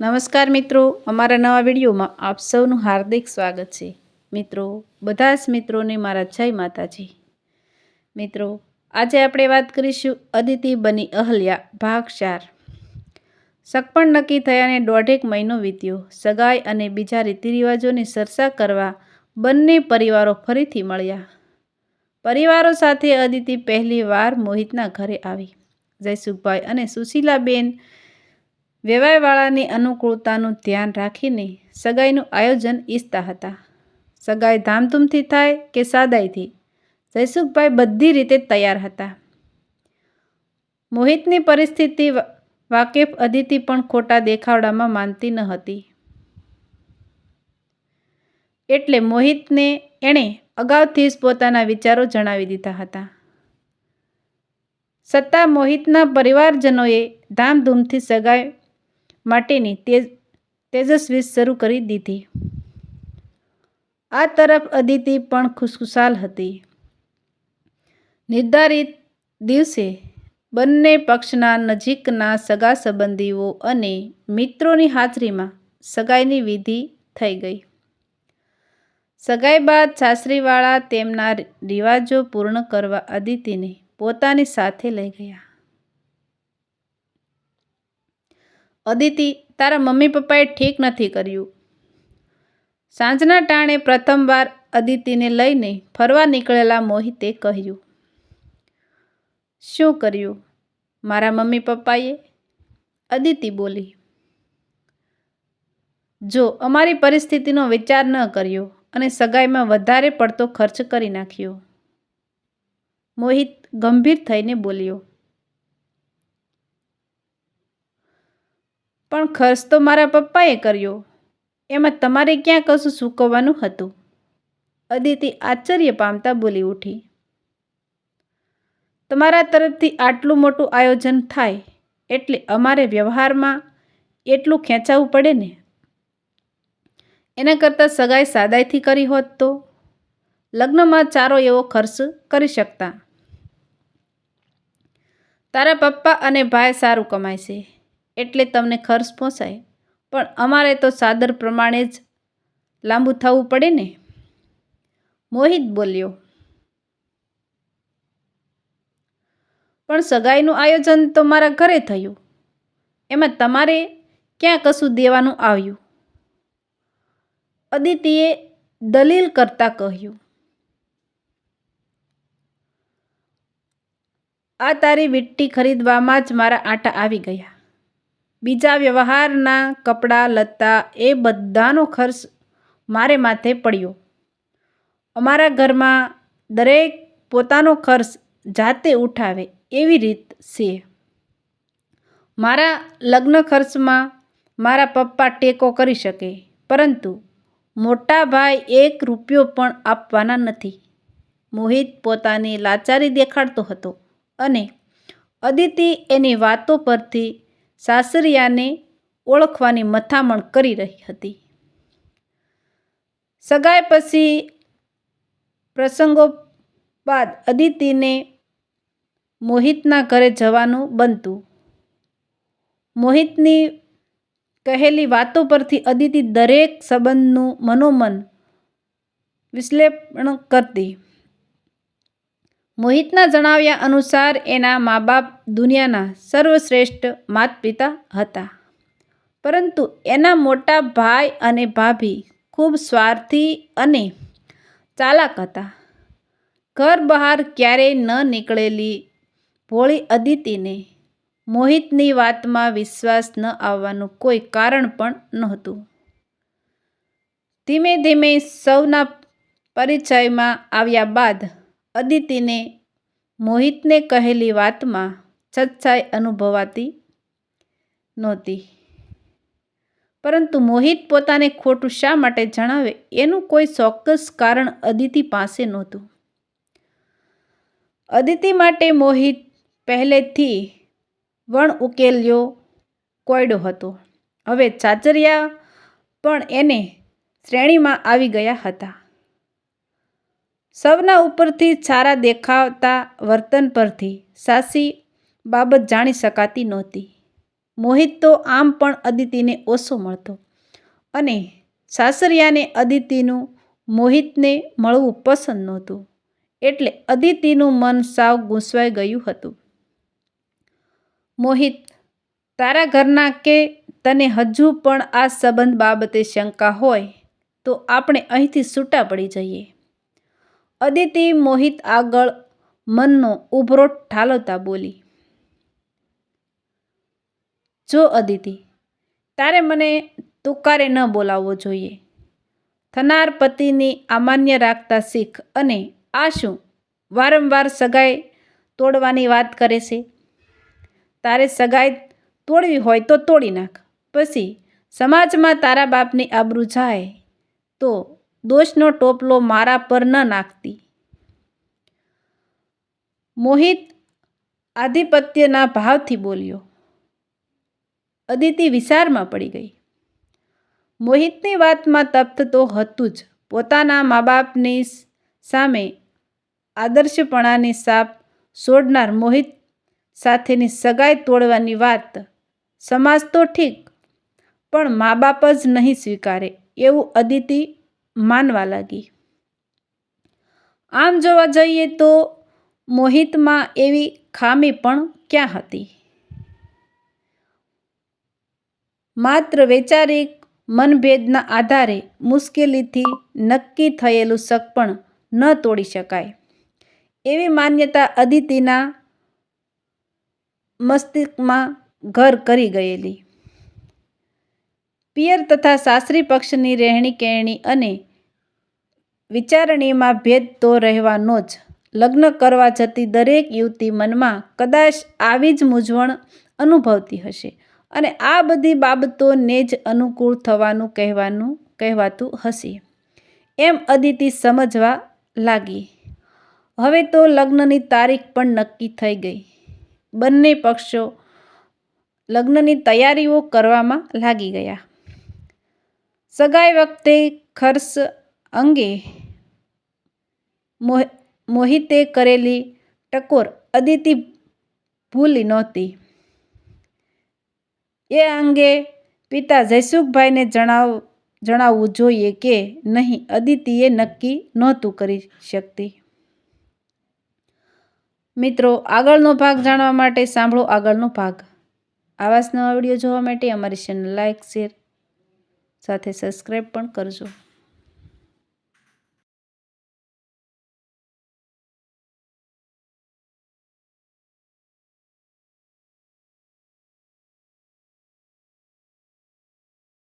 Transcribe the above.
નમસ્કાર મિત્રો, અમારા નવા વિડીયોમાં આપ સૌનું હાર્દિક સ્વાગત છે. મિત્રો, બધા જ મિત્રોને મારા જય માતાજી. મિત્રો, આજે આપણે વાત કરીશું અદિતિ બની અહલ્યા, ભાગ ચાર. સગપણ નક્કી થયાને દોઢેક મહિનો વીત્યો. સગાઈ અને બીજા રીતિરિવાજોની ચર્ચા કરવા બંને પરિવારો ફરીથી મળ્યા. પરિવારો સાથે અદિતિ પહેલી વાર મોહિતના ઘરે આવી. જયસુખભાઈ અને સુશીલાબેન વેવાયવાળાની અનુકૂળતાનું ધ્યાન રાખીને સગાઈનું આયોજન ઈચ્છતા હતા. સગાઈ ધામધૂમથી થાય કે સાદાઈથી? જયસુખભાઈ બધી રીતે તૈયાર હતા. મોહિતની પરિસ્થિતિ વાકેફ અદિતિ પણ ખોટા દેખાવડામાં માનતી ન હતી. એટલે મોહિતને એણે અગાઉથી જ પોતાના વિચારો જણાવી દીધા હતા. સત્તા મોહિતના પરિવારજનોએ ધામધૂમથી સગાઈ માટેની તેજ, તેજસ્વી શરૂ કરી દીધી. આ તરફ અદિતિ પણ ખુશખુશાલ હતી. નિર્ધારિત દિવસે બંને પક્ષના નજીકના સગા સંબંધીઓ અને મિત્રોની હાજરીમાં સગાઈની વિધિ થઈ ગઈ. સગાઈ બાદ સાસરીવાળા તેમના રિવાજો પૂર્ણ કરવા અદિતિને પોતાની સાથે લઈ ગયા. અદિતિ, તારા મમ્મી પપ્પાએ ઠીક નથી કર્યું. સાંજના ટાણે પ્રથમવાર અદિતિને લઈને ફરવા નીકળેલા મોહિતે કહ્યું, શું કર્યું મારા મમ્મી પપ્પાએ? અદિતિ બોલી, જો અમારી પરિસ્થિતિનો વિચાર ન કર્યો અને સગાઈમાં વધારે પડતો ખર્ચ કરી નાખ્યો. મોહિત ગંભીર થઈને બોલ્યો પણ ખર્ચ તો મારા પપ્પાએ કર્યો. એમાં તમારે ક્યાં કશું સૂકવવાનું હતું? અદિતિ આશ્ચર્ય પામતા બોલી ઉઠી. તમારા તરફથી આટલું મોટું આયોજન થાય એટલે અમારે વ્યવહારમાં એટલું ખેંચાવવું પડે ને? એના કરતાં સગાઈ સાદાઈથી કરી હોત તો? લગ્નમાં ચારો એવો ખર્ચ કરી શકતા? તારા પપ્પા અને ભાઈ સારું કમાય છે. એટલે તમને ખર્ચ પોસાય. પણ અમારે તો સાદર પ્રમાણે જ લાંબુ થવું પડે ને? મોહિત બોલ્યો. પણ સગાઈનું આયોજન તો મારા ઘરે થયું. એમાં તમારે ક્યાં કશું દેવાનું આવ્યું? અદિતિએ દલીલ કરતા કહ્યું. આ તારી વિટ્ટી ખરીદવામાં જ મારા આટા આવી ગયા. બીજા વ્યવહારના કપડાં, લત્તા એ બધાનો ખર્ચ મારે માથે પડ્યો. અમારા ઘરમાં દરેક પોતાનો ખર્ચ જાતે ઉઠાવે એવી રીત છે. મારા લગ્ન ખર્ચમાં મારા પપ્પા ટેકો કરી શકે, પરંતુ મોટા ભાઈ એક રૂપિયો પણ આપવાના નથી. મોહિત પોતાની લાચારી દેખાડતો હતો અને અદિતિ એની વાતો પરથી સાસરિયાને ઓળખવાની મથામણ કરી રહી હતી. સગાઈ પછી પ્રસંગો બાદ અદિતિને મોહિતના ઘરે જવાનું બનતું. મોહિતની કહેલી વાતો પરથી અદિતિ દરેક સંબંધનું મનોમન વિશ્લેષણ કરતી. મોહિતના જણાવ્યા અનુસાર એના મા બાપ દુનિયાના સર્વશ્રેષ્ઠ માતા પિતા હતા. પરંતુ એના મોટા ભાઈ અને ભાભી ખૂબ સ્વાર્થી અને ચાલાક હતા. ઘર બહાર ક્યારેય ન નીકળેલી ભોળી અદિતિને મોહિતની વાતમાં વિશ્વાસ ન આવવાનું કોઈ કારણ પણ નહોતું. ધીમે ધીમે સૌના પરિચયમાં આવ્યા બાદ અદિતિને મોહિતને કહેલી વાતમાં સચ્ચાઈ અનુભવાતી નહોતી. પરંતુ મોહિત પોતાને ખોટું શા માટે જણાવે એનું કોઈ ચોક્કસ કારણ અદિતિ પાસે નહોતું. અદિતિ માટે મોહિત પહેલેથી વણ ઉકેલ્યો કોયડો હતો. હવે ચાચરિયા પણ એને શ્રેણીમાં આવી ગયા હતા. સૌના ઉપરથી સારા દેખાવતા વર્તન પરથી સાસી બાબત જાણી શકાતી નહોતી. મોહિત તો આમ પણ અદિતિને ઓછો મળતો અને સાસરિયાને અદિતિનું મોહિતને મળવું પસંદ નહોતું. એટલે અદિતિનું મન સાવ ગુંસવાઈ ગયું હતું. મોહિત, તારા ઘરના કે તને હજુ પણ આ સંબંધ બાબતે શંકા હોય તો આપણે અહીંથી છૂટા પડી જઈએ. અદિતિ મોહિત આગળ મનનો ઉભરો ઠાલવતા બોલી, જો અદિતિ, તારે મને તુકારે ન બોલાવવો જોઈએ. થનાર પતિની અમાન્ય રાખતા શીખ અને આ શું વારંવાર સગાઈ તોડવાની વાત કરે છે? તારે સગાઈ તોડવી હોય તો તોડી નાખ. પછી સમાજમાં તારા બાપની આબરૂ જાય તો દોષનો ટોપલો મારા પર ન નાખતી. મોહિત આધિપત્યના ભાવથી બોલ્યો. અદિતિ વિસારમાં પડી ગઈ. મોહિતની વાતમાં તપ્ત તો હતું જ. પોતાના મા બાપની સામે આદર્શપણાની સાપ છોડનાર મોહિત સાથેની સગાઈ તોડવાની વાત સમાજ તો ઠીક, પણ મા બાપ જ નહીં સ્વીકારે એવું અદિતિ માનવા લાગી. આમ જોવા જઈએ તો મોહિતમાં એવી ખામી પણ ક્યાં હતી? માત્ર વૈચારિક મનભેદના આધારે મુશ્કેલીથી નક્કી થયેલું શક પણ ન તોડી શકાય. એવી માન્યતા અદિતિના મસ્તિષ્કમાં ઘર કરી ગયેલી. પિયર તથા સાસરી પક્ષની રહેણી કહેણી અને વિચારણીમાં ભેદ તો રહેવાનો જ. લગ્ન કરવા જતી દરેક યુવતી મનમાં કદાચ આવી જ મૂંઝવણ અનુભવતી હશે અને આ બધી બાબતોને જ અનુકૂળ થવાનું કહેવાનું, કહેવાતું હશે. એમ અદિતિ સમજવા લાગી. હવે તો લગ્નની તારીખ પણ નક્કી થઈ ગઈ. બંને પક્ષો લગ્નની તૈયારીઓ કરવામાં લાગી ગયા. સગાઈ વખતે ખર્ચ અંગે મોહિતે કરેલી ટકોર અદિતિ ભૂલી નહોતી. એ અંગે પિતા જયસુખભાઈને જણાવ, જણાવવું જોઈએ કે નહીં, અદિતિએ નક્કી નહોતું કરી શકતી. મિત્રો, આગળનો ભાગ જાણવા માટે સાંભળો આગળનો ભાગ. આવા જ નવા વીડિયો જોવા માટે અમારી ચેનલ લાઇક શેર સાથે સબસ્ક્રાઈબ પણ કરજો.